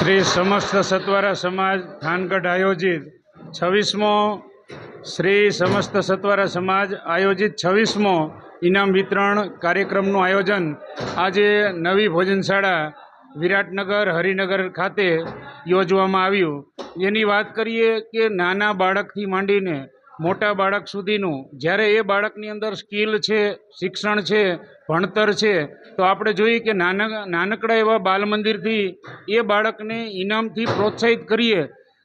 શ્રી સમસ્ત સત્વરા સમાજ થાનગઢ આયોજિત છવ્વીસમો શ્રી સમસ્ત સત્વરા સમાજ આયોજિત છવ્વીસમો ઇનામ વિતરણ કાર્યક્રમનું આયોજન આજે નવી ભોજનશાળા વિરાટનગર હરિનગર ખાતે યોજવામાં આવ્યું. એની વાત કરીએ કે નાના બાળકથી માંડીને મોટા બાળક સુધીનું, જ્યારે એ બાળકની અંદર સ્કિલ છે, શિક્ષણ છે, ભણતર છે, તો આપણે જોઈએ કે નાના નાનકડા એવા બાલ મંદિરથી એ બાળકને ઇનામથી પ્રોત્સાહિત કરીએ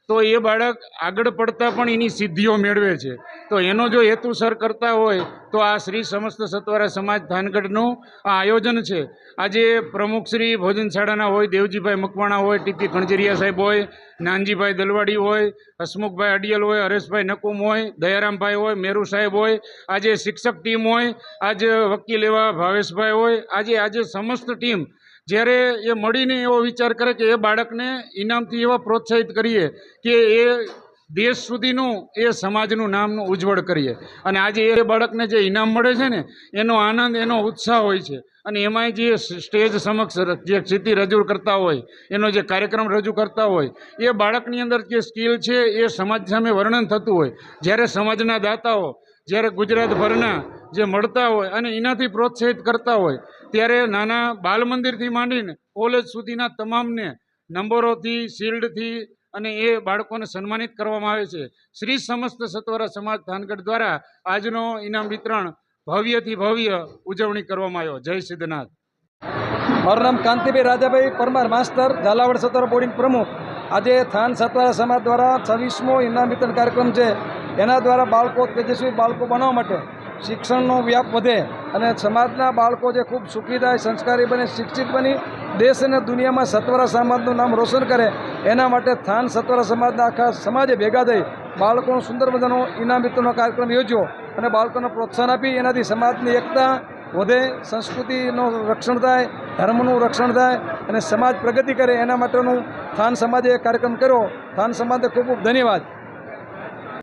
તો એ બાળક આગળ પડતા પણ એની સિદ્ધિઓ મેળવે છે. તો એનો જો હેતુસર કરતા હોય, તો આ શ્રી સમસ્ત સત્વારા સમાજ થાનગઢનું આ આયોજન છે. આજે પ્રમુખ શ્રી ભોજનશાળાના હોય, દેવજીભાઈ મકવાણા હોય, ટીપી ખણજરિયા સાહેબ હોય, નાનજીભાઈ દલવાડી હોય, હસમુખભાઈ અડિયલ હોય, હરેશભાઈ નકુમ હોય, દયારામભાઈ હોય, મેરુ સાહેબ હોય, આજે શિક્ષક ટીમ હોય, આજે વકીલ એવા ભાવેશભાઈ હોય, આજે આજે સમસ્ત ટીમ જ્યારે એ મળીને એવો વિચાર કરે કે એ બાળકને ઇનામથી એવા પ્રોત્સાહિત કરીએ કે એ દેશ સુધીનું, એ સમાજનું નામનું ઉજ્જવળ કરીએ. અને આજે એ બાળકને જે ઇનામ મળે છે ને, એનો આનંદ, એનો ઉત્સાહ હોય છે. અને એમાંય જે સ્ટેજ સમક્ષ જે સ્થિતિ રજૂ કરતા હોય, એનો જે કાર્યક્રમ રજૂ કરતા હોય, એ બાળકની અંદર જે સ્કિલ છે એ સમાજ સામે વર્ણન થતું હોય. જ્યારે સમાજના દાતાઓ, જ્યારે ગુજરાતભરના જે મળતા હોય અને એનાથી પ્રોત્સાહિત કરતા હોય, ત્યારે નાના બાલ મંદિરથી માંડીને કોલેજ સુધીના તમામને નંબરોથી, શિલ્ડથી અને એ બાળકોને સન્માનિત કરવામાં આવે છે. શ્રી સમસ્ત સત્વરા સમાજ થાનગઢ દ્વારા આજનો ઇનામ વિતરણ ભવ્યથી ભવ્ય ઉજવણી કરવામાં આવ્યો. જય સિદ્ધનાથ. મારું નામ કાંતિભાઈ રાજાભાઈ, પરમાર માસ્તર, ઝાલાવાડ સત્વરા બોર્ડિંગ પ્રમુખ. આજે થાન સત્વરા સમાજ દ્વારા છવ્વીસમો ઇનામ વિતરણ કાર્યક્રમ છે. એના દ્વારા બાળકો તેજસ્વી બાળકો બનાવવા માટે શિક્ષણનો વ્યાપ વધે અને સમાજના બાળકો જે ખૂબ સુખી થાય, સંસ્કારી બને, શિક્ષિત બની, દેશ અને દુનિયામાં સત્વરા સમાજનું નામ રોશન કરે, એના માટે થાન સત્વરા સમાજના આખા સમાજે ભેગા થઈ બાળકોનો સુંદર મજાનો ઇનામ વિતરણનો કાર્યક્રમ યોજ્યો અને બાળકોને પ્રોત્સાહન આપી. એનાથી સમાજની એકતા વધે, સંસ્કૃતિનું રક્ષણ થાય, ધર્મનું રક્ષણ થાય અને સમાજ પ્રગતિ કરે. એના માટેનું થાન સમાજે કાર્યક્રમ કર્યો. થાન સમાજને ખૂબ ખૂબ ધન્યવાદ.